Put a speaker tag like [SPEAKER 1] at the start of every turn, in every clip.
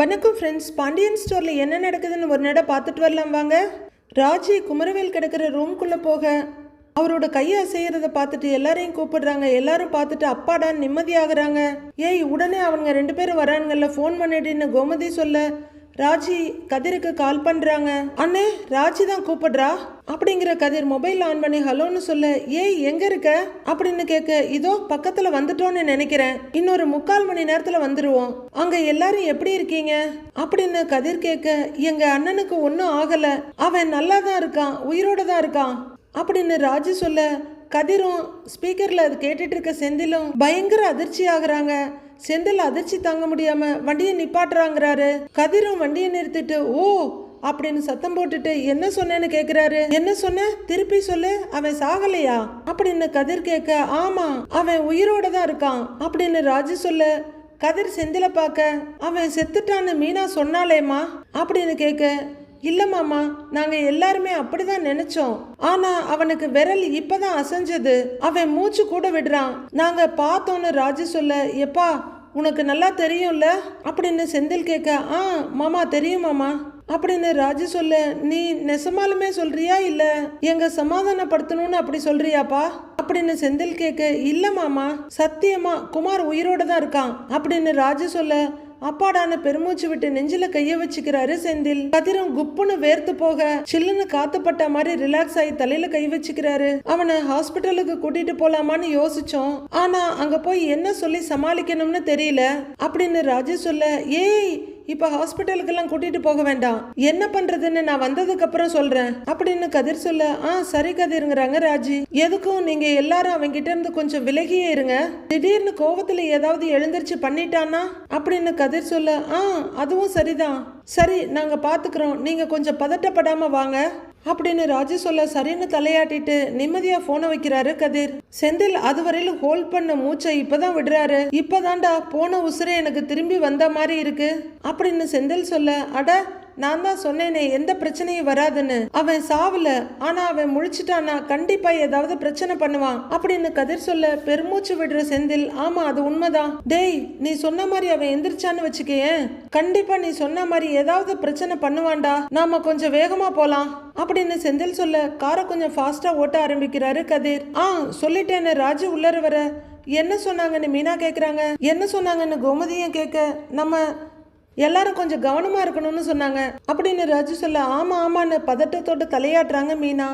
[SPEAKER 1] வணக்கம் ஃப்ரெண்ட்ஸ் பாண்டியன் ஸ்டோரில் என்ன நடக்குதுன்னு ஒரு நட பார்த்துட்டு வரலாம் வாங்க. ராஜி குமரவேல் கிடக்கிற ரூம்குள்ளே போக அவரோட கையை அசைகிறத பார்த்துட்டு எல்லாரையும் கூப்பிடுறாங்க. எல்லாரும் பார்த்துட்டு அப்பாடான்னு நிம்மதியாகிறாங்க. ஏய் உடனே அவங்க ரெண்டு பேரும் வரானுங்கல்ல ஃபோன் பண்ணிடுன்னு கோமதி சொல்ல. ராஜி கதிருக்கு கால் பண்றாங்க. அண்ணே ராஜி தான் கூப்பிடுறா? அப்படிங்கிற கதிர் மொபைல் ஆன் பண்ணி ஹலோன்னு சொல்ல. ஏய் எங்க இருக்க? அப்படின்னு கேட்க இதோ பக்கத்துல வந்துட்டோன்னு நினைக்கிறேன். இன்னொரு முக்கால் மணி நேரத்துல வந்துருவோம். அங்க எல்லாரும் எப்படி இருக்கீங்க? அப்படின்னு கதிர் கேட்க எங்க அண்ணனுக்கு ஒன்றும் ஆகல. அவன் நல்லா தான் இருக்கான் உயிரோட தான் இருக்கான் அப்படின்னு ராஜு சொல்ல கதிரும் ஸ்பீக்கர்ல அது கேட்டுட்டு இருக்க செந்திலும் பயங்கர அதிர்ச்சி ஆகுறாங்க செந்தில் அதிர்ச்சி தாங்க முடியாம வண்டியை நிப்பாட்டுறாங்கிறாரு. கதிரும் வண்டியை நிறுத்திட்டு ஓ அப்படின்னு சத்தம் போட்டுட்டு என்ன சொன்னேன்னு கேக்குறாரு? என்ன சொன்ன? திருப்பி சொல்லு. அவன் சாகலையா? அப்படின்னு கதிர் கேட்க ஆமா அவன் உயிரோட தான் இருக்கான். அப்படின்னு ராஜு சொல்ல. கதிர் செந்தில பார்க்க அவன் செத்துட்டான்னு மீனா சொன்னாலேம்மா அப்படின்னு கேட்க இல்லை மாமா நாங்கள் எல்லாருமே அப்படிதான் நினைச்சோம். ஆனால் அவனுக்கு விரல் இப்பதான் அசைஞ்சது. அவன் மூச்சு கூட விடுறான். நாங்கள் பார்த்தோன்னு ராஜு சொல்ல எப்பா உனக்கு நல்லா தெரியும்ல? அப்படின்னு செந்தில் கேட்க ஆ மாமா தெரியும் மாமா. அப்படின்னு ராஜு சொல்ல நீ நெசமாலுமே சொல்றியா இல்ல? எங்க சமாதானப்படுத்தணும்னு அப்படி சொல்றியாப்பா? அப்படின்னு செந்தில் கேட்க இல்ல மாமா சத்தியமா குமார் உயிரோட தான் இருக்கான். அப்படின்னு ராஜு சொல்ல அப்பாடான பெருமூச்சு விட்டு நெஞ்சில கைய வச்சுக்கிறாரு செந்தில். கதிரும் குப்புன்னு வேர்த்து போக சில்லுன்னு காத்துப்பட்ட மாதிரி ரிலாக்ஸ் ஆகி தலையில கை வச்சுக்கிறாரு. அவனை ஹாஸ்பிட்டலுக்கு கூட்டிட்டு போலாமான்னு யோசிச்சோம். ஆனா அங்க போய் என்ன சொல்லி சமாளிக்கணும்னு தெரியல. அப்படின்னு ராஜு சொல்ல ஏய் இப்போ ஹாஸ்பிட்டலுக்கெல்லாம் கூட்டிட்டு போக வேண்டாம். என்ன பண்றதுன்னு நான் வந்ததுக்கு அப்புறம் சொல்றேன். அப்படின்னு கதிர் சொல்ல ஆ சரி கதிருங்கிறாங்க ராஜி. எதுக்கும் நீங்க எல்லாரும் அவங்கிட்ட இருந்து கொஞ்சம் விலகியே இருங்க. திடீர்னு கோவத்துல ஏதாவது எழுந்திருச்சு பண்ணிட்டானா அப்படின்னு கதிர் சொல்ல ஆ அதுவும் சரிதான். சரி நாங்க பாத்துக்கிறோம். நீங்க கொஞ்சம் பதட்டப்படாம வாங்க. அப்படின்னு ராஜு சொல்ல சரின்னு தலையாட்டிட்டு நிம்மதியா போனை வைக்கிறாரு கதிர். செந்தில் அதுவரையிலும் ஹோல்ட் பண்ண மூச்சை இப்பதான் விடுறாரு. இப்பதான்டா போன உசுரே எனக்கு திரும்பி வந்த மாதிரி இருக்கு. அப்படின்னு செந்தில் சொல்ல அட நான் தான் சொன்னேனே எந்த பிரச்சனையும் வராதுன்னு. அவன் சாவல ஆனா அவன் முழிச்சிட்டானா கண்டிப்பா ஏதாவது பிரச்சனை பண்ணுவான் அப்படின்னு கதிர் சொல்ல பெருமூச்சு விடுற செந்தில் ஆமா அது உண்மைதான். டேய் நீ சொன்ன மாதிரி அவன் எந்திரிச்சான்னு வச்சுக்கேன் கண்டிப்பா நீ சொன்ன மாதிரி ஏதாவது பிரச்சனை பண்ணுவான்டா. நாம கொஞ்சம் வேகமா போலாம் அப்படின்னு செந்தில் சொல்ல காரை கொஞ்சம் ஃபாஸ்டா ஓட்ட ஆரம்பிக்கிறாரு கதிர். ஆ சொல்லிட்டேன்னு ராஜு உள்ளர வர. என்ன சொன்னாங்கன்னு மீனா கேக்குறாங்க. என்ன சொன்னாங்கன்னு கோமதியும் கேட்க நம்ம எல்லாரும் கொஞ்சம் கவனமா இருக்கணும்னு சொன்னாங்க. அப்படின்னு ராஜு சொல்ல ஆமா ஆமான்னு பதட்டத்தோட தலையாட்டுறாங்க மீனா.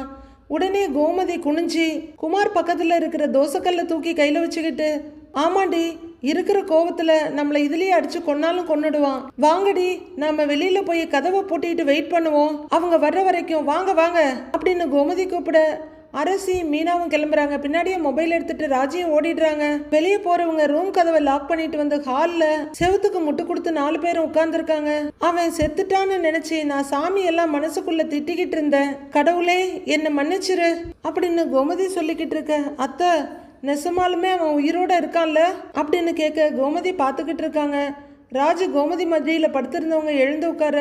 [SPEAKER 1] உடனே கோமதி குனிஞ்சி குமார் பக்கத்துல இருக்கிற தோசைக்கல்ல தூக்கி கையில வச்சுக்கிட்டு ஆமாண்டி இருக்கிற கோவத்துல நம்மளை இதுலயே அடிச்சு கொன்னாலும் கொன்னுடுவான். வாங்கடி நாம வெளியில போய் கதவை பூட்டிட்டு வெயிட் பண்ணுவோம். அவங்க வர்ற வரைக்கும் வாங்க வாங்க. அப்படின்னு கோமதி கூப்பிட அரசி மீனாவும் கிளம்புறாங்க. பின்னாடியே மொபைல் எடுத்துட்டு ராஜியும் ஓடிடுறாங்க. வெளியே போறவங்க ரூம் கதவை லாக் பண்ணிட்டு வந்து ஹால்ல செவுத்துக்கு முட்டு கொடுத்து நாலு பேரும் உட்கார்ந்துருக்காங்க. அவன் செத்துட்டான்னு நினைச்சு நான் சாமி எல்லாம் மனசுக்குள்ள திட்டிக்கிட்டு இருந்தேன். கடவுளே என்னை மன்னிச்சிரு அப்படின்னு கோமதி சொல்லிக்கிட்டு இருக்க. அத்தை நெசமாலுமே அவன் உயிரோட இருக்கான்ல அப்படின்னு கேட்க கோமதி பார்த்துக்கிட்டு இருக்காங்க. ராஜு கோமதி மத்தியில படுத்திருந்தவங்க எழுந்து உட்கார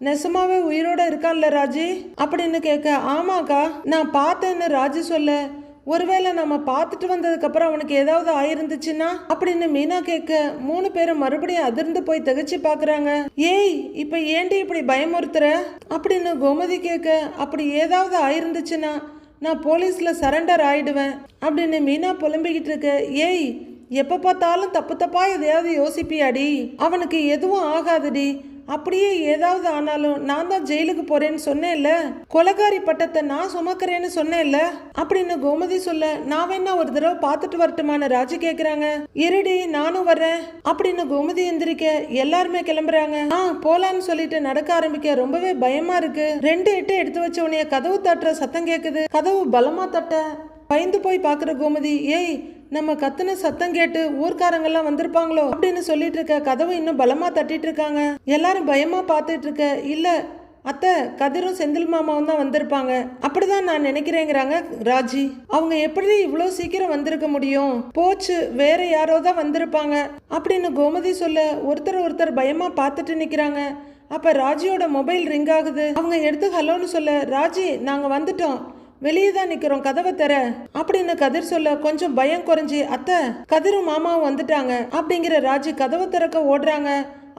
[SPEAKER 1] நெசமாவே உயிரோட இருக்கான்ல ராஜி? அப்படின்னு கேட்க ஆமாக்கா நான் பார்த்தேன்னு ராஜி சொல்ல ஒருவேளை நம்ம பார்த்துட்டு வந்ததுக்கு அப்புறம் அவனுக்கு ஏதாவது ஆயிருந்துச்சுன்னா? அப்படின்னு மீனா கேட்க மூணு பேரும் மறுபடியும் அதிர்ந்து போய் திகச்சு பாக்குறாங்க. ஏய் இப்ப ஏண்டி இப்படி பயமுறுத்துற? அப்படின்னு கோமதி கேட்க அப்படி ஏதாவது ஆயிருந்துச்சுன்னா நான் போலீஸ்ல சரண்டர் ஆயிடுவேன். அப்படின்னு மீனா புலம்பிக்கிட்டு இருக்க ஏய் எப்ப பார்த்தாலும் தப்பு தப்பா எதையாவது யோசிப்பியாடி? அவனுக்கு எதுவும் ஆகாதுடி. அப்படியே ஏதாவது ஆனாலும் நான் தான் ஜெயிலுக்கு போறேன்னு சொன்னேன்ல? கொலகாரி பட்டத்தை நான் சுமக்கிறேன்னு சொன்னேன்ல? அப்படின்னு கோமதி சொல்ல நான் வேணா ஒரு தடவை பார்த்துட்டு வரட்டுமான்னு ராஜு கேக்குறாங்க. இருடி நானும் வர்றேன். அப்படின்னு கோமதி எந்திரிக்க எல்லாருமே கிளம்புறாங்க. ஆ போலான்னு சொல்லிட்டு நடக்க ஆரம்பிக்க ரொம்பவே பயமா இருக்கு. ரெண்டு எட்டு எடுத்து வச்ச உடனே கதவு தட்டுற சத்தம் கேக்குது. கதவு பலமா தட்ட பயந்து போய் பாக்குற கோமதி ஏய் நம்ம கத்துன சத்தம் கேட்டு ஊர்க்காரங்கெல்லாம் வந்திருப்பாங்களோ அப்படின்னு சொல்லிட்டு இருக்க கதவு இன்னும் பலமா தட்டிட்டு இருக்காங்க எல்லாரும் பயமா பார்த்துட்டு இருக்க இல்ல அத்தை கதிரும் செந்தில் மாமாவும் தான் வந்திருப்பாங்க. அப்படிதான் நான் நினைக்கிறேங்கிறாங்க ராஜி. அவங்க எப்படி இவ்வளோ சீக்கிரம் வந்திருக்க முடியும்? போச்சு வேற யாரோ தான் வந்திருப்பாங்க. அப்படின்னு கோமதி சொல்ல ஒருத்தர் ஒருத்தர் பயமா பார்த்துட்டு நிற்கிறாங்க அப்போ ராஜியோட மொபைல் ரிங் ஆகுது. அவங்க எடுத்து ஹலோன்னு சொல்ல ராஜி நாங்கள் வந்துட்டோம். வெளியே தான் நிக்கிறோம் கதவை தர. அப்படின்னு கதிர் சொல்ல கொஞ்சம் பயம் குறைஞ்சி அத்தை கதிரும் மாமாவும் வந்துட்டாங்க. அப்படிங்கிற ராஜி கதவை திறக்க ஓடுறாங்க.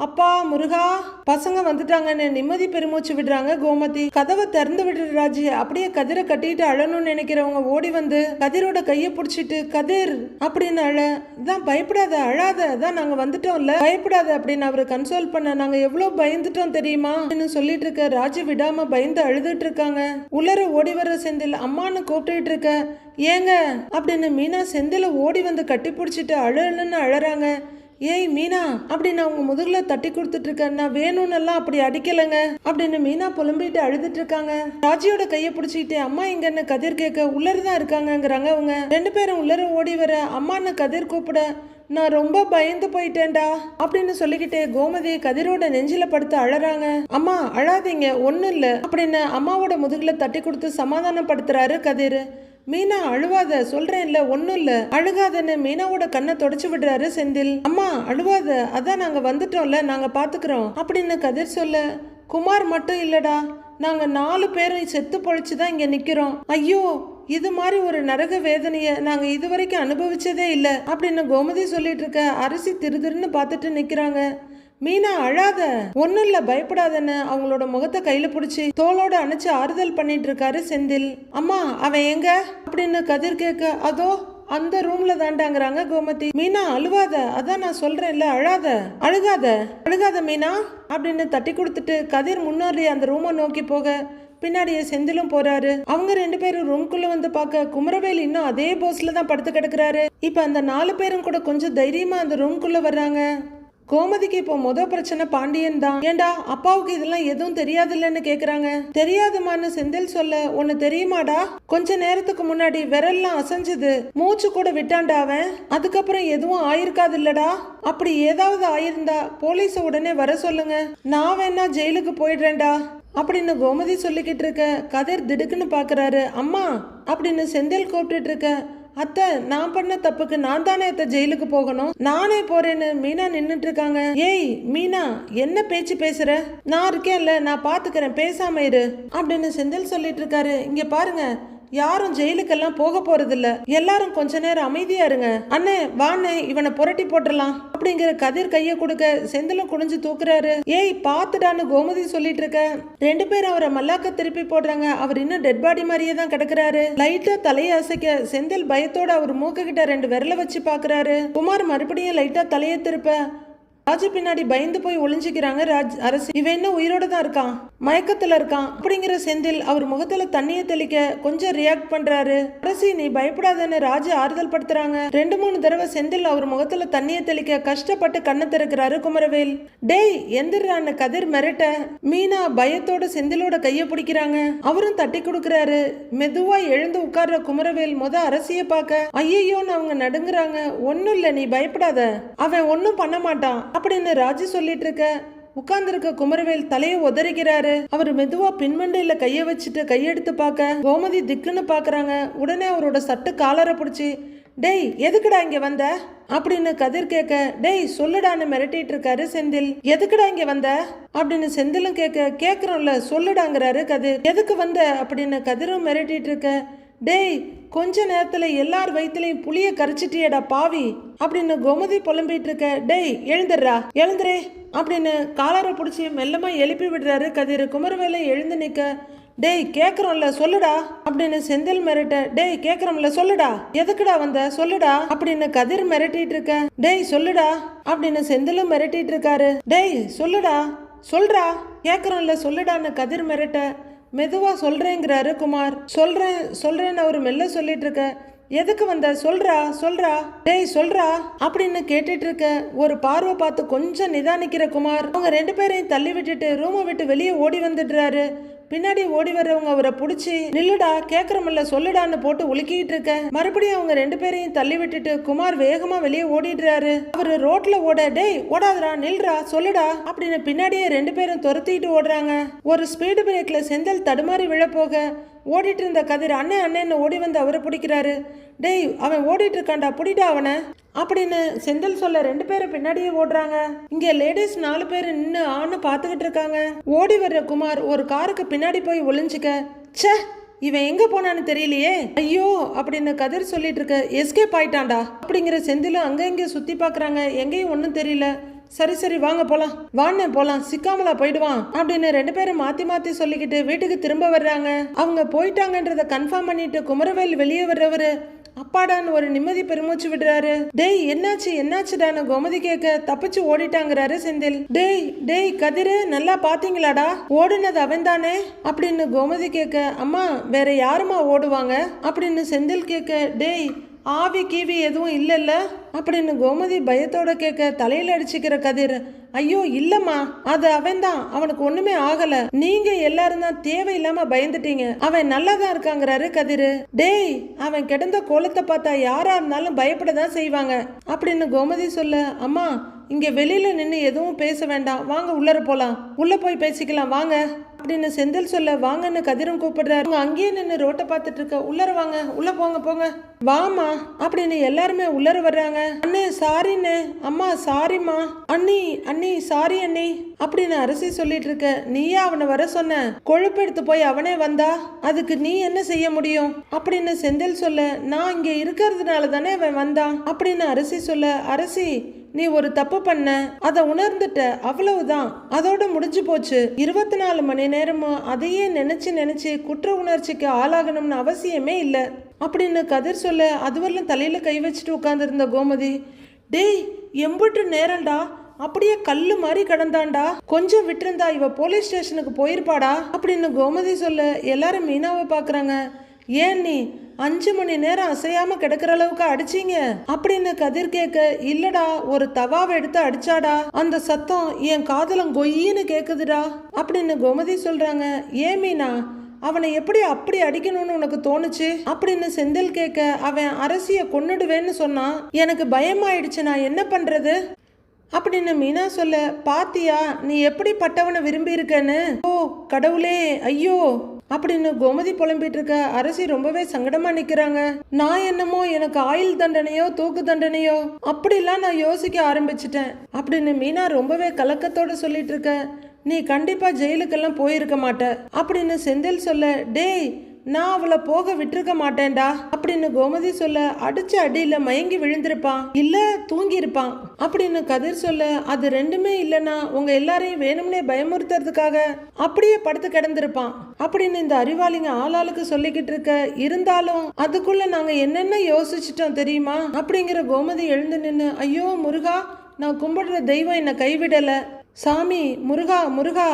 [SPEAKER 1] அப்பா முருகா பசங்க வந்துட்டாங்கன்னு நிம்மதி பெருமூச்சு விடுறாங்க கோமதி. கதவை திறந்து விடுற ராஜி. அப்படியே கதிரை கட்டிட்டு அழணும்னு நினைக்கிறவங்க ஓடி வந்து கதிரோட கையை பிடிச்சிட்டு கதிர் அப்படின்னு அழ. இதான் பயப்படாத அழாத. தான் நாங்க வந்துட்டோம்ல. பயப்படாத அப்படின்னு அவரு கன்சோல் பண்ண நாங்க எவ்வளவு பயந்துட்டோம் தெரியுமா? அப்படின்னு சொல்லிட்டு இருக்க ராஜி விடாம பயந்து அழுதுட்டு இருக்காங்க. உலர ஓடி வர செந்தில் அம்மான்னு கூப்பிட்டுட்டு இருக்க. ஏங்க அப்படின்னு மீனா செந்தில ஓடி வந்து கட்டி பிடிச்சிட்டு அழலுன்னு அழறாங்க. ஏய் மீனா அப்படின்னு அவங்க முதுகுல தட்டி கொடுத்துட்டு நான் வேணும்னு எல்லாம் அப்படி அடிக்கலைங்க. அப்படின்னு மீனா புலம்பிட்டு அழுதுட்டு இருக்காங்க ராஜியோட கையை பிடிச்சிக்கிட்டு அம்மா எங்கன்னு கதிர் கேட்க உள்ளரதான் இருக்காங்கங்கிறாங்க அவங்க. ரெண்டு பேரும் உள்ளர ஓடி வர அம்மான்னு கதிர் கூப்பிட நான் ரொம்ப பயந்து போயிட்டேன்டா அப்படின்னு சொல்லிக்கிட்டே கோமதி கதிரோட நெஞ்சில படுத்து அழறாங்க. அம்மா அழாதீங்க ஒன்றும் இல்லை அப்படின்னு அம்மாவோட முதுகுல தட்டி கொடுத்து சமாதானப்படுத்துறாரு கதிர். மீனா அழுவாத சொல்றேன்ல ஒன்றும் இல்லை அழுகாதன்னு மீனாவோட கண்ணை தொடச்சு விடுறாரு செந்தில். அம்மா அழுவாத அதான் நாங்க வந்துட்டோம்ல நாங்க பாத்துக்கிறோம். அப்படின்னு கதிர் சொல்ல குமார் மட்டும் இல்லடா நாங்க நாலு பேரும் செத்து பொழைச்சு தான் இங்க நிக்கிறோம். ஐயோ இது மாதிரி ஒரு நரக வேதனைய நாங்க இதுவரைக்கும் அனுபவிச்சதே இல்லை அப்படின்னு கோமதி சொல்லிட்டு இருக்க அரிசி திருதிருன்னு பார்த்துட்டு நிக்கிறாங்க. மீனா அழாத. ஒன்னும் இல்ல பயப்படாதன்னு அவங்களோட முகத்தை கையில பிடிச்சி தோளோட அணைச்சு ஆறுதல் பண்ணிட்டு இருக்காரு செந்தில். அம்மா அவன் எங்க? அப்படின்னு கதிர் கேட்க அதோ அந்த ரூம்ல தாண்டாங்கிறாங்க கோமதி. மீனா அழுவாத. அதான் நான் சொல்றேன்ல அழாத. அழுகாத. அழுகாத மீனா அப்படின்னு தட்டி கொடுத்துட்டு கதிர் முன்னாடி அந்த ரூமை நோக்கி போக பின்னாடியே செந்திலும் போறாரு. அவங்க ரெண்டு பேரும் ரூம்குள்ள வந்து பார்க்க குமரவேல் இன்னும் அதே போஸ்ல தான் படுத்து கிடக்குறாரு. இப்ப அந்த நாலு பேரும் கூட கொஞ்சம் தைரியமா அந்த ரூம்குள்ள வர்றாங்க. கோமதிக்கு இப்போ முத பிரச்சனை பாண்டியன் தான். ஏண்டா அப்பாவுக்கு இதெல்லாம் எதுவும் தெரியாதுல்லன்னு கேக்குறாங்க. தெரியாதுமான்னு செந்தில் சொல்ல உன்னு தெரியுமாடா? கொஞ்ச நேரத்துக்கு முன்னாடி விரல்லாம் அசைஞ்சது. மூச்சு கூட விட்டான்டா அவன். அதுக்கப்புறம் எதுவும் ஆயிருக்காது இல்லடா அப்படி ஏதாவது ஆயிருந்தா போலீஸ உடனே வர சொல்லுங்க. நான் வேணா ஜெயிலுக்கு போயிடுறேன்டா. அப்படின்னு கோமதி சொல்லிக்கிட்டு இருக்க கதிர் திடுக்குன்னு பாக்குறாரு. அம்மா அப்படின்னு செந்தில் கூப்பிட்டுட்டு இருக்க அத்தை நான் பண்ண தப்புக்கு நான் தானே அத்தை ஜெயிலுக்கு போகணும்? நானே போறேன்னு மீனா நின்றுட்டு இருக்காங்க ஏய் மீனா என்ன பேச்சு பேசுற? நான் இருக்கேன்ல நான் பாத்துக்கிறேன் பேசாம இரு. அப்படின்னு செந்தில் சொல்லிட்டு இருக்காரு இங்க பாருங்க யாரும் ஜெயிலுக்கெல்லாம் போக போறதில்ல. எல்லாரும் கொஞ்ச நேரம் அமைதியா இருங்க. அண்ணே வாண்ணே இவனை புரட்டி போட்டுடலாம். அப்படிங்கிற கதிர் கைய கொடுக்க செந்திலும் குடிஞ்சு தூக்குறாரு. ஏய் பாத்துடான்னு கோமதி சொல்லிட்டு இருக்க. ரெண்டு பேரும் அவரை மல்லாக்க திருப்பி போடுறாங்க. அவர் இன்னும் டெட் பாடி மாதிரியே தான் கிடக்குறாரு. லைட்டா தலையை அசைக்க செந்தில் பயத்தோட அவர் மூக்கு கிட்ட ரெண்டு விரல வச்சு பாக்குறாரு. குமார் மறுபடியும் லைட்டா தலையை திருப்ப ராஜு பின்னாடி பயந்து போய் ஒளிஞ்சுக்கிறாங்க ராஜ் அரசு. இவன் என்ன உயிரோட தான் இருக்கான். மயக்கத்துல இருக்கான். அப்படிங்கிற செந்தில் அவர் முகத்துல தண்ணியை தெளிக்க கொஞ்சம் ரியாக்ட் பண்றாரு. அரசி நீ பயப்படாதன்னு ராஜு ஆறுதல் படுத்துறாங்க. ரெண்டு மூணு தடவை செந்தில் அவர் முகத்துல தண்ணியை தெளிக்க கஷ்டப்பட்டு கண்ணை திறக்கிறாரு குமரவேல். டேய் எந்திரான்னு கதிர் மிரட்ட. மீனா பயத்தோட செந்திலோட கைய பிடிக்கிறாங்க. அவரும் தட்டி கொடுக்கறாரு. மெதுவா எழுந்து உட்கார்ற குமரவேல் முத அரசிய பார்க்க. ஐயோன்னு அவங்க நடுங்குறாங்க. ஒன்னும் இல்ல நீ பயப்படாத. அவன் ஒன்னும் பண்ண மாட்டான். அப்படின்னு ராஜி சொல்லிட்டு இருக்க உட்கார்ந்திருக்க குமரவேல் தலையை உதறிக்கிறாரு அவர் மெதுவா பின்மண்டையில கைய வச்சுட்டு கையெடுத்து பார்க்க கோமதி திக்குன்னு பாக்குறாங்க உடனே அவரோட சட்டு காலரை பிடிச்சி டேய் எதுக்குடா இங்க வந்த? அப்படின்னு கதிர் கேட்க டேய் சொல்லுடான்னு மிரட்டிட்டு இருக்காரு செந்தில். எதுக்குடா இங்க வந்த? அப்படின்னு செந்திலும் கேட்க கேக்குறோம்ல சொல்லுடாங்கிறாரு கதிர். எதுக்கு வந்த? அப்படின்னு கதிரும் மிரட்டிட்டு இருக்க டேய் கொஞ்ச நேரத்துல எல்லார் வயிற்றுலையும் புளிய கரைச்சிட்டியடா பாவி. அப்படின்னு கோமதி புலம்பிட்டு இருக்க டேய் எழுந்துடுறா எழுந்துரே அப்படின்னு காலரை பிடிச்சி மெல்லமா எழுப்பி விடுறாரு கதிர். குமரவேலை எழுந்து நிக்க டேய் கேக்குறோம்ல சொல்லுடா அப்படின்னு செந்தில் மிரட்ட டேய் கேக்குறோம்ல சொல்லுடா எதுக்குடா வந்த சொல்லுடா அப்படின்னு கதிர் மிரட்டிட்டு இருக்க டேய் சொல்லுடா அப்படின்னு செந்திலும் மிரட்டிட்டு இருக்காரு டேய் சொல்லுடா சொல்றா கேக்குறோம்ல சொல்லுடான்னு கதிர் மிரட்ட மெதுவா சொல்றேங்கிறாரு குமார். சொல்றேன் சொல்றேன்னு அவர் மெல்ல சொல்லிட்டு இருக்க எதுக்கு வந்த? சொல்றா சொல்றா. டேய் சொல்றா அப்படின்னு கேட்டுட்டு இருக்க ஒரு பார்வை பார்த்து கொஞ்சம் நிதானிக்கிற குமார். அவங்க ரெண்டு பேரையும் தள்ளி விட்டுட்டு ரூமை விட்டு வெளியே ஓடி வந்துடுறாரு. பின்னாடி ஓடி வர்றவங்க அவரை பிடிச்சி நில்லுடா கேக்குறமில்ல சொல்லுடான்னு போட்டு உலுக்கிட்டு இருக்க. மறுபடியும் அவங்க ரெண்டு பேரையும் தள்ளி விட்டுட்டு குமார் வேகமா வெளியே ஓடிடுறாரு. அவரு ரோட்ல ஓட டேய் ஓடாதரா நில்றா சொல்லுடா அப்படின்னு பின்னாடியே ரெண்டு பேரும் துரத்திட்டு ஓடுறாங்க. ஒரு ஸ்பீடு பிரேக்ல செந்தல் தடுமாறி விழ போக ஓடிட்டு இருந்த கதிர் அண்ணன் அண்ணன்னு ஓடி வந்து அவரை பிடிக்கிறாரு. டேய் அவன் ஓடிட்டு இருக்கான்டா புடிடா அவனை. அப்படின்னு செந்தில் சொல்ல ரெண்டு பேரும் பின்னாடியே ஓடுறாங்க. இங்க லேடிஸ் நாலு பேர் நின்று ஆணை பார்த்துக்கிட்டு இருக்காங்க. ஓடி வர்ற குமார் ஒரு காருக்கு பின்னாடி போய் ஒளிஞ்சுக்க ச்சே இவன் எங்க போனான்னு தெரியலையே. ஐயோ அப்படின்னு கதிர் சொல்லிட்டு இருக்க எஸ்கேப் ஆயிட்டான்டா. அப்படிங்கிற செந்திலும் அங்க இங்க சுத்தி பாக்குறாங்க எங்கேயும் ஒன்றும் தெரியல. சரி சரி வாங்க போலாம். வாண்ணே போலாம். சிக்காமலா போயிடுவான். அப்படின்னு ரெண்டு பேரும் மாத்தி மாத்தி சொல்லிக்கிட்டு வீட்டுக்கு திரும்ப வர்றாங்க. அவங்க போயிட்டாங்கன்றத கன்ஃபார்ம் பண்ணிட்டு குமரவேல் வெளியே வர்றவரு அப்பாடான்னு ஒரு நிம்மதி பெருமூச்சு விடுறாரு. டேய் என்னாச்சு என்னாச்சுடான்னு கோமதி கேட்க தப்பிச்சு ஓடிட்டாங்கிறாரு செந்தில். டேய் டேய் கதிரு நல்லா பாத்தீங்களாடா? ஓடுனது அவன் தானே அப்படின்னு கோமதி கேட்க அம்மா வேற யாருமா ஓடுவாங்க? அப்படின்னு செந்தில் கேட்க டேய் ஆவி கீவி எதுவும் இல்லைல்ல? அப்படின்னு கோமதி பயத்தோட கேட்க தலையில அடிச்சுக்கிற கதிர் ஐயோ இல்லம்மா அது அவன்தான். அவனுக்கு ஒண்ணுமே ஆகல. நீங்க எல்லாரும் தான் தேவையில்லாம பயந்துட்டீங்க. அவன் நல்லா தான் இருக்காங்கிறாரு கதிரு. டேய் அவன் கிடந்த கோலத்தை பார்த்தா யாரா இருந்தாலும் பயப்பட தான் செய்வாங்க. அப்படின்னு கோமதி சொல்ல அம்மா இங்க வெளியில நின்று எதுவும் பேச வேண்டாம். வாங்க உள்ளர போலாம். உள்ள போய் பேசிக்கலாம். வாங்க. அப்படின்னு செந்தில் சொல்ல வாங்கன்னு கதிரும் கூப்பிடுறாரு. அவங்க அங்கேயே நின்று ரோட்டை பார்த்துட்டு இருக்க உள்ளர வாங்க உள்ள போங்க போங்க. வாமா அப்படின்னு எல்லாருமே உள்ளர வர்றாங்க. அண்ணே சாரிண்ணே அம்மா சாரிம்மா அண்ணி அண்ணி சாரி அண்ணி. அப்படின்னு அரசி சொல்லிட்டு இருக்க நீயா அவனை வர சொன்ன. கொழுப்பு எடுத்து போய் அவனே வந்தா அதுக்கு நீ என்ன செய்ய முடியும்? அப்படின்னு செந்தில் சொல்ல நான் இங்க இருக்கிறதுனால தானே அவன் வந்தான். அப்படின்னு அரசி சொல்ல அரசி நீ ஒரு தப்பு பண்ண. அதை உணர்ந்துட்ட அவ்வளவுதான். அதோட முடிஞ்சு போச்சு. இருபத்தி நாலு மணி நேரமும் அதையே நினைச்சு நினைச்சு குற்ற உணர்ச்சிக்கு ஆளாகணும்னு அவசியமே இல்லை. அப்படின்னு கதிர் சொல்ல அதுவரையிலும் தலையில கை வச்சுட்டு உட்காந்துருந்த கோமதி டேய் எம்புட்டு நேரம்டா. அப்படியே கல்லு மாதிரி கிடந்தாண்டா கொஞ்சம் விட்டுருந்தா இவ போலீஸ் ஸ்டேஷனுக்கு போயிருப்பாடா. அப்படின்னு கோமதி சொல்ல எல்லாரும் மீனாவை பாக்குறாங்க ஏன் நீ அஞ்சு மணி நேரம் அசையாம கிடக்குற அளவுக்கு அடிச்சீங்க? அப்படின்னு கதிர் கேட்க இல்லடா ஒரு தவாவை எடுத்து அடிச்சாடா? அந்த சத்தம் என் காதலம் கொய்யின்னு கேக்குதுடா. அப்படின்னு கோமதி சொல்றாங்க ஏன் மீனா? அவனை எப்படி அப்படி அடிக்கணும்னு உனக்கு தோணுச்சு? அப்படின்னு செந்தில் கேட்க அவன் அரசிய கொன்னுடுவேன்னு சொன்னான் எனக்கு பயமாயிடுச்சு நான் என்ன பண்றது? அப்படின்னு மீனா சொல்ல பாத்தியா நீ எப்படி பட்டவனை விரும்பி இருக்கன்னு ஓ கடவுளே ஐயோ அப்படின்னு கோமதி புலம்பிட்டு இருக்க அரசி ரொம்பவே சங்கடமா நிக்கிறாங்க. நான் என்னமோ எனக்கு ஆயுள் தண்டனையோ தூக்கு தண்டனையோ அப்படிலாம் நான் யோசிக்க ஆரம்பிச்சிட்டேன். அப்படின்னு மீனா ரொம்பவே கலக்கத்தோட சொல்லிட்டு இருக்க நீ கண்டிப்பா ஜெயிலுக்கெல்லாம் போயிருக்க மாட்ட. அப்படின்னு செந்தில் சொல்ல டேய் நான் அவளை போக விட்டுருக்க மாட்டேன்டா அப்படின்னு கோமதி சொல்ல அடிச்ச அடியில மயங்கி விழுந்திருப்பான். இல்ல தூங்கி இருப்பான் அப்படின்னு கதிர் சொல்ல அது ரெண்டுமே இல்லனா உங்க எல்லாரையும் வேணும்னே பயமுறுத்துறதுக்காக அப்படியே படுத்து கிடந்திருப்பான். அப்படின்னு இந்த அறிவாளிங்க ஆளாளுக்கு சொல்லிக்கிட்டு இருக்க இருந்தாலும் அதுக்குள்ள நாங்க என்னென்ன யோசிச்சிட்டோம் தெரியுமா? அப்படிங்கிற கோமதி எழுந்து நின்று ஐயோ முருகா நான் கும்பிடுற தெய்வம் என்னை கைவிடலை. சாமி முருகா முருகா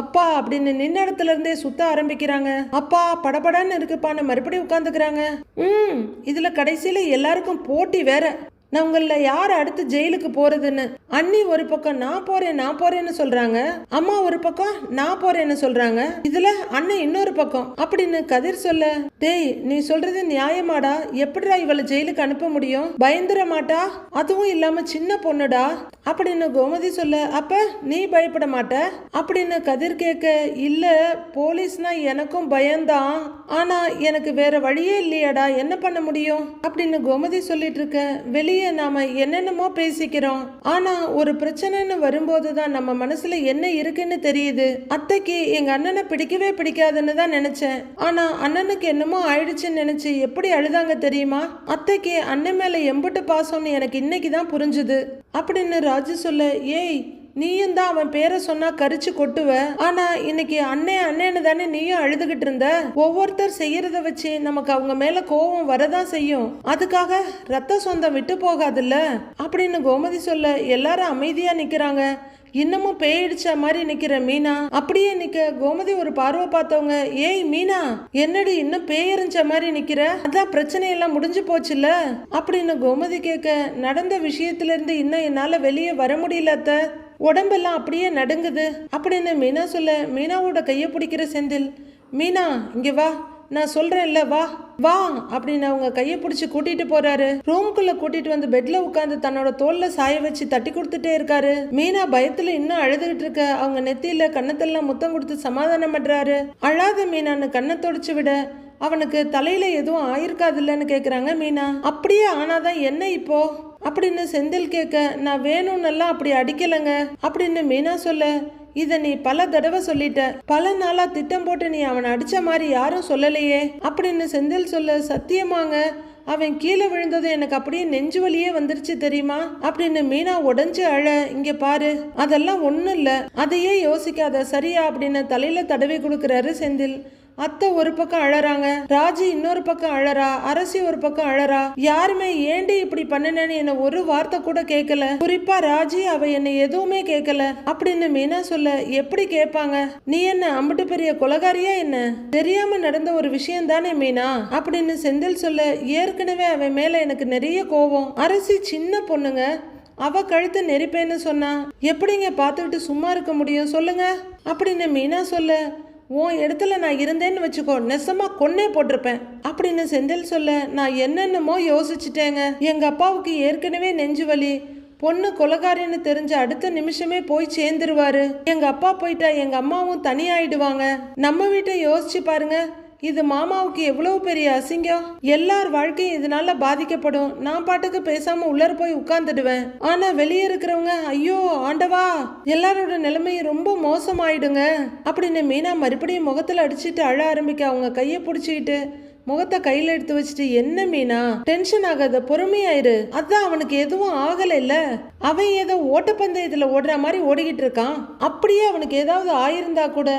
[SPEAKER 1] அப்பா அப்படின்னு நின்ன இடத்துல இருந்தே சுத்த ஆரம்பிக்கிறாங்க. அப்பா படபடன்னு இருக்குப்பான்னு மறுபடியும் உட்காந்துக்கிறாங்க. ம் இதுல கடைசியில எல்லாருக்கும் போட்டி வேற. நான் உங்களில் யார் அடுத்து ஜெயிலுக்கு போறதுன்னு? அண்ணி ஒரு பக்கம் நான் போறேன் நான் போறேன்னு சொல்றாங்க. அம்மா ஒரு பக்கம் நான் போறேன்னு சொல்றாங்க. இதுல அண்ணன் இன்னொரு பக்கம். அப்படின்னு கதிர் சொல்ல டேய் நீ சொல்றது நியாயமாடா? எப்படிடா இவளை ஜெயிலுக்கு அனுப்ப முடியும்? பயந்துட மாட்டா அதுவும் இல்லாம சின்ன பொண்ணுடா? அப்படின்னு கோமதி சொல்ல அப்ப நீ பயப்பட மாட்ட? அப்படின்னு கதிர் கேட்க இல்ல போலீஸ்னா எனக்கும் பயம்தான். ஆனா எனக்கு வேற வழியே இல்லையாடா என்ன பண்ண முடியும்? அப்படின்னு கோமதி சொல்லிட்டு இருக்க வெளியே நாம என்னென்னமோ பேசிக்கிறோம். ஆனா ஒரு பிரச்சனைன்னு வரும்போது தான் நம்ம மனசுல என்ன இருக்குன்னு தெரியுது. அத்தைக்கு எங்க அண்ணனை பிடிக்கவே பிடிக்காதுன்னு தான் நினைச்சேன். ஆனா அண்ணனுக்கு என்னமோ ஆயிடுச்சுன்னு நினைச்சு எப்படி அழுதாங்க தெரியுமா? அத்தைக்கு அண்ணன் மேல எம்புட்டு பாசம்னு எனக்கு இன்னைக்கு தான் புரிஞ்சுது. அப்படின்னு ராஜு சொல்ல ஏய் நீயும் தான் அவன் பேரை சொன்னா கரிச்சு கொட்டுவ. ஆனா இன்னைக்கு அண்ணே அண்ணேன்னு தானே நீயும் அழுதுகிட்டு இருந்த? ஒவ்வொருத்தர் செய்யறத வச்சு நமக்கு அவங்க மேல கோபம் வரதான் செய்யும். அதுக்காக ரத்த சொந்தம் விட்டு போகாதுல்ல? அப்படின்னு கோமதி சொல்ல எல்லாரும் அமைதியா நிக்கிறாங்க. இன்னமும் பேயிடிச்ச மாதிரி நிக்கிற மீனா. அப்படியே நிக்க கோமதி ஒரு பார்வை பார்த்தவங்க ஏய் மீனா என்னடி இன்னும் பேயறிஞ்ச மாதிரி நிக்கிற? அதான் பிரச்சனை எல்லாம் முடிஞ்சு போச்சுல்ல? அப்படின்னு கோமதி கேட்க நடந்த விஷயத்துல இருந்து இன்னும் என்னால வெளியே வர முடியல அத்தை. உடம்பெல்லாம் அப்படியே நடுங்குது. அப்படின்னு மீனா சொல்ல மீனாவோட கையை பிடிக்கிற செந்தில் மீனா இங்கே வா. நான் சொல்கிறேன்ல வா. வா அப்படின்னு அவங்க கையை பிடிச்சி கூட்டிட்டு போறாரு. ரூம்குள்ள கூட்டிட்டு வந்து பெட்ல உட்காந்து தன்னோட தோல்ல சாய வச்சு தட்டி கொடுத்துட்டே இருக்காரு. மீனா பயத்துல இன்னும் அழுதுகிட்டு இருக்க அவங்க நெத்தியில கண்ணத்தெல்லாம் முத்தம் கொடுத்து சமாதானம் பண்றாரு. அழாத மீனான்னு கண்ணை தொடச்சு விட அவனுக்கு தலையில எதுவும் ஆயிருக்காதுல்லன்னு கேக்குறாங்க மீனா. அப்படியே ஆனாதான் என்ன இப்போ? அப்படின்னு செந்தில் கேட்க நான் வேணும்னெல்லாம் அப்படி அடிக்கலைங்க. அப்படின்னு மீனா சொல்ல இதை நீ பல தடவை சொல்லிட்ட. பல நாளா திட்டம் போட்டு நீ அவனை அடிச்ச மாதிரி யாரும் சொல்லலையே. அப்படின்னு செந்தில் சொல்ல சத்தியமாங்க. அவன் கீழே விழுந்ததும் எனக்கு அப்படியே நெஞ்சு வலியே வந்துருச்சு தெரியுமா? அப்படின்னு மீனா உடஞ்சு அழ இங்க பாரு. அதெல்லாம் ஒண்ணும் இல்ல. அதையே யோசிக்காத. சரியா? அப்படின்னு தலையில தடவி கொடுக்கறாரு செந்தில். அத்தை ஒரு பக்கம் அழறாங்க ராஜி இன்னொரு பக்கம் அழறா அரசி ஒரு பக்கம் அழறா யாருமே ஏண்டி இப்படி பண்ணுனேன்னு என்ன ஒரு வார்த்தை கூட கேட்கல குறிப்பா ராஜி அவ என்னை எதுவுமே கேட்கல அப்படின்னு மீனா சொல்ல எப்படி கேட்பாங்க? நீ என்ன அம்பிட்டு பெரிய கொலகாரியா என்ன? தெரியாம நடந்த ஒரு விஷயம் தானே மீனா? அப்படின்னு செந்தில் சொல்ல ஏற்கனவே அவன் மேல எனக்கு நிறைய கோவம் அரசி சின்ன பொண்ணுங்க. அவ கழுத்து நெரிப்பேன்னு சொன்னா எப்படிங்க பார்த்துக்கிட்டு சும்மா இருக்க முடியும்? சொல்லுங்க. அப்படின்னு மீனா சொல்ல உன் இடத்துல நான் இருந்தேன்னு வச்சுக்கோ நெசமா கொன்னே போட்டிருப்பேன். அப்படின்னு செந்தில் சொல்ல நான் என்னென்னமோ யோசிச்சுட்டேங்க. எங்கள் அப்பாவுக்கு ஏற்கனவே நெஞ்சு வலி. பொண்ணு கொலகாரின்னு தெரிஞ்ச அடுத்த நிமிஷமே போய் சேர்ந்துருவாரு. எங்க அப்பா போயிட்டா எங்க அம்மாவும் தனியாயிடுவாங்க. நம்ம வீட்டை யோசிச்சு பாருங்க. இது மாமாவுக்கு எவ்வளவு பெரிய அசிங்கம்? எல்லார் வாழ்க்கையும் இதனால பாதிக்கப்படும். நான் பாட்டுக்கு பேசாம உள்ளர போய் உட்கார்ந்துடுவேன். ஆனா வெளியே இருக்கிறவங்க ஐயோ ஆண்டவா எல்லாரோட நிலைமையும் ரொம்ப மோசமாயிடுங்க. அப்படின்னு மீனா மறுபடியும் முகத்துல அடிச்சிட்டு அழ ஆரம்பிக்க அவங்க கையை பிடிச்சிக்கிட்டு முகத்தை கையில எடுத்து வச்சுட்டு என்ன மீனா? டென்ஷன் ஆகாத பொறுமையாயிரு. அதான் அவனுக்கு எதுவும் ஆகல இல்ல. அவன் ஏதோ ஓட்டப்பந்தயத்துல ஓடுற மாதிரி ஓடிக்கிட்டு இருக்கான். அப்படியே அவனுக்கு ஏதாவது ஆயிருந்தா கூட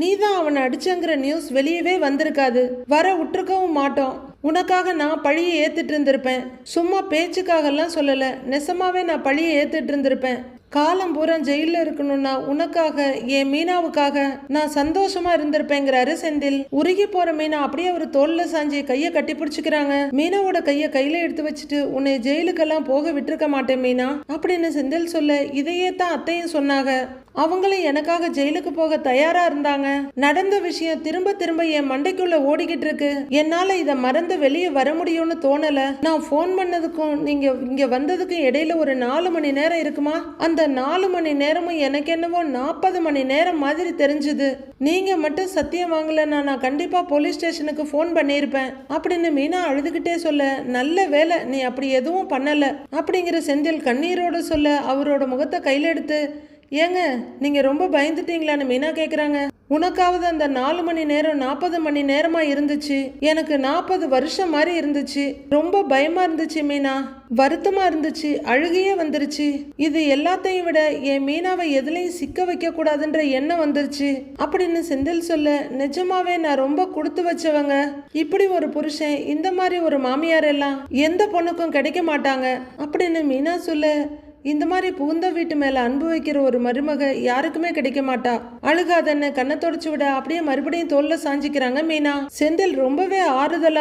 [SPEAKER 1] நீ தான் அவனை அடிச்சங்கிற நியூஸ் வெளியவே வந்திருக்காது. வர விட்டுருக்கவும் மாட்டோம். உனக்காக நான் பழியை ஏத்துட்டு இருந்திருப்பேன். சும்மா பேச்சுக்காகலாம் சொல்லல. நெசமாவே நான் பழியை ஏத்துட்டு இருந்திருப்பேன். காலம் பூரா ஜெயில இருக்கணும்னா உனக்காக என் மீனாவுக்காக நான் சந்தோஷமா இருந்திருப்பேங்கிறாரு செந்தில். உருகி போற மீனா அப்படியே அவர் தோல்ல சாஞ்சி கையை கட்டி பிடிச்சிக்கிறாங்க. மீனாவோட கைய கையில எடுத்து வச்சுட்டு உன்னை ஜெயிலுக்கெல்லாம் போக விட்டுருக்க மாட்டேன் மீனா அப்படின்னு செந்தில் சொல்ல இதையே தான் அத்தையும் சொன்னாங்க. அவங்களும் எனக்காக ஜெயிலுக்கு போக தயாரா இருந்தாங்க. நடந்த விஷயம் திரும்ப திரும்ப என் மண்டைக்குள்ள ஓடிக்கிட்டு இருக்கு. என்னால இதை மறந்து வெளியே வர முடியும்னு தோணல. நான் ஃபோன் பண்ணதுக்கும் நீங்க இங்க வந்ததுக்கும் இடையில ஒரு நாலு மணி நேரம் இருக்குமா? அந்த நாலு மணி நேரமும் எனக்கு என்னவோ நாற்பது மணி நேரம் மாதிரி தெரிஞ்சுது. நீங்கள் மட்டும் சத்தியம் வாங்கலைன்னா நான் கண்டிப்பாக போலீஸ் ஸ்டேஷனுக்கு ஃபோன் பண்ணியிருப்பேன். அப்படின்னு மீனா அழுதுகிட்டே சொல்ல நல்ல வேலை நீ அப்படி எதுவும் பண்ணலை. அப்படிங்கிற செந்தில் கண்ணீரோட சொல்ல அவரோட முகத்தை கையில் எடுத்து ஏங்க நீங்கள் ரொம்ப பயந்துட்டீங்களான்னு மீனா கேட்குறாங்க உனக்காவது அந்த நாலு மணி நேரம் நாற்பது மணி நேரமா இருந்துச்சு. எனக்கு நாற்பது வருஷம் மாதிரி இருந்துச்சு. ரொம்ப பயமா இருந்துச்சு மீனா. வருத்தமா இருந்துச்சு. அழுகையே வந்துருச்சு. இது எல்லாத்தையும் விட என் மீனாவை எதுலையும் சிக்க வைக்க கூடாதுன்ற எண்ணம் வந்துருச்சு. அப்படின்னு செந்தில் சொல்ல நிஜமாவே நான் ரொம்ப கொடுத்து வச்சவங்க. இப்படி ஒரு புருஷன் இந்த மாதிரி ஒரு மாமியார் எல்லாம் எந்த பொண்ணுக்கும் கிடைக்க மாட்டாங்க. அப்படின்னு மீனா சொல்ல இந்த மாதிரி புகுந்த வீட்டு மேல அன்பு வைக்கிற ஒரு மருமக யாருக்குமே கிடைக்க மாட்டா. அழுகாதன்னு கண்ணை தொடச்சு விட அப்படியே மறுபடியும் தோல்ல சாஞ்சிக்கிறாங்க மீனா. செந்தில் ரொம்பவே ஆறுதலா